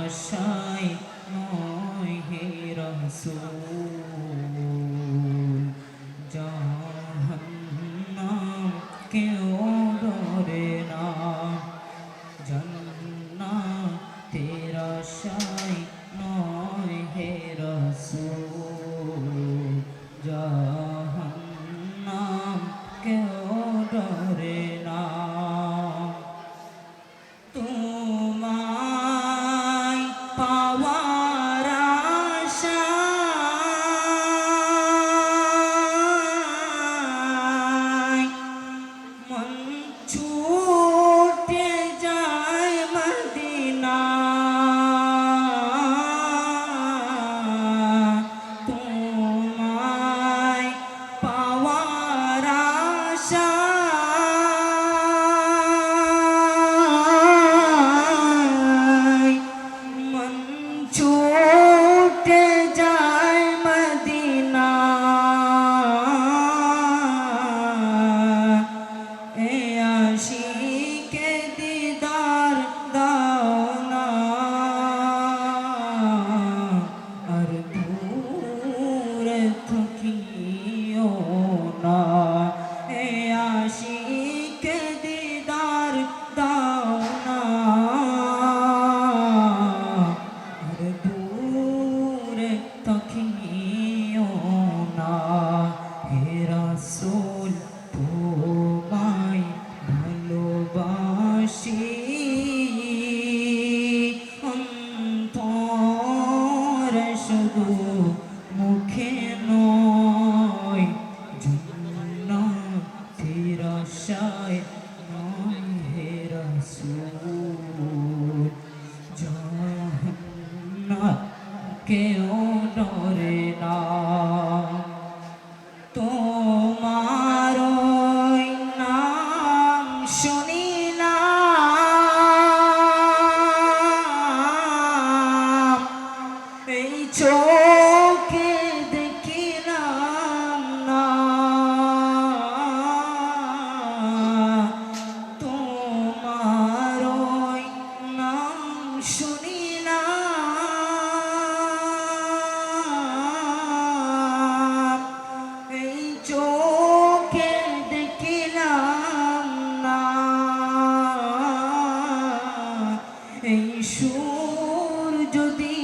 আশাই নয় হে রসুল। জাহান্নাম কেউ ডরে না। জান্নাতের আশাই চোখে দেখিলাম না। তোমার নাম শুনিলাম। এই চোখে দেখিলাম না। এই সুর যদি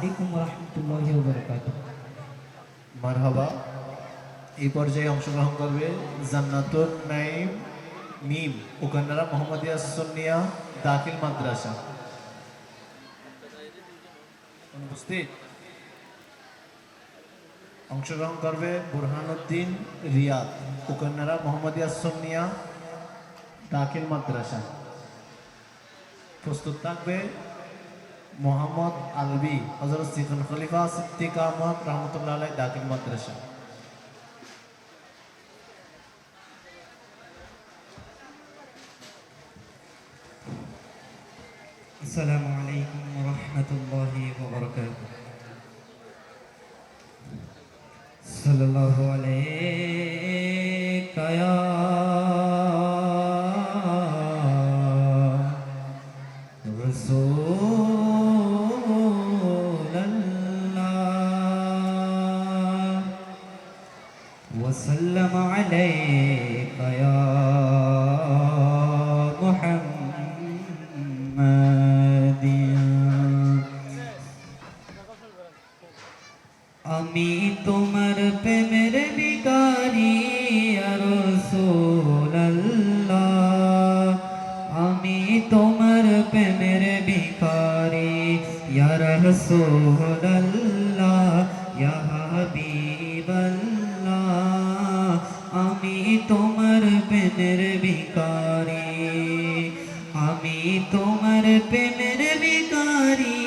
আলাইকুম রহমতুল্লাহি ওয়া বারাকাতুহু। মারহাবা। এই পর্যায়ে অংশগ্রহণ করবে জান্নাতুল নাইম মিম ওখানরা মোহাম্মদিয়া সুন্নিয়া দাখিল মাদ্রাসা। উপস্থিত অংশগ্রহণ করবে বুরহানুদ্দিন রিয়াদ ওখানরা মোহাম্মদিয়া সুন্নিয়া দাখিল মাদ্রাসা। প্রস্তুত থাকবে মোহাম্মদ আলবি হজরত সিকুল খলিফা সিদ্দিক আহমদ রহমতুল্লাহ আলাই দাখিল মাদ্রাসা السلام عليكم ورحمة الله وبركاته صلى الله عليك يا وسلم عليك يا محمد আমি তোমার প্রেমের বিকারি রসোল্লাহ আমি তোমার প্রেমের বিকারি রসোল্লাহ প্রেমের বিকারি আমি তোমার প্রেমের বিকারি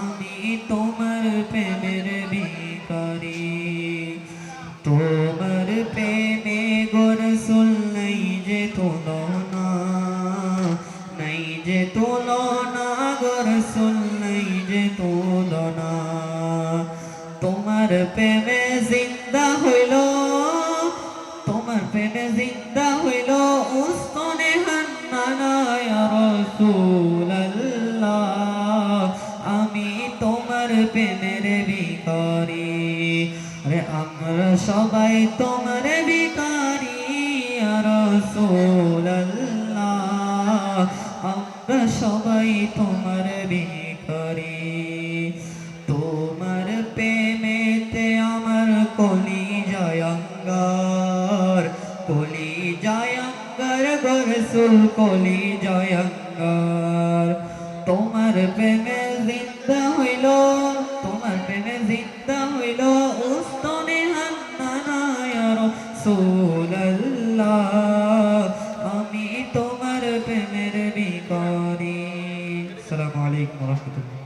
আমি তোমার প্রেমের বিকারি তোমার প্রেমে গোরসুল নাই যে তুলনা, নাই যে তুলনা রসুল নেই যে তোমার প্রেমে জিন্দা হইল, তোমার প্রেমে জিন্দা হইল, উস্তনে আমি তোমার প্রেমের ভিখারি রে আমরা সবাই তোমার ভিখারি রসুল আমরা সবাই তোমার গরসুল কলি জয়ঙ্গার। তোমার প্রেমে জিন্দা হইল, তোমার প্রেমে জিন্দা হইল উস্তনে হান্নানায় রসুল্লাহ আমি তোমার প্রেমের বিকারি আসসালামু আলাইকুম রহমতুল্লাহ।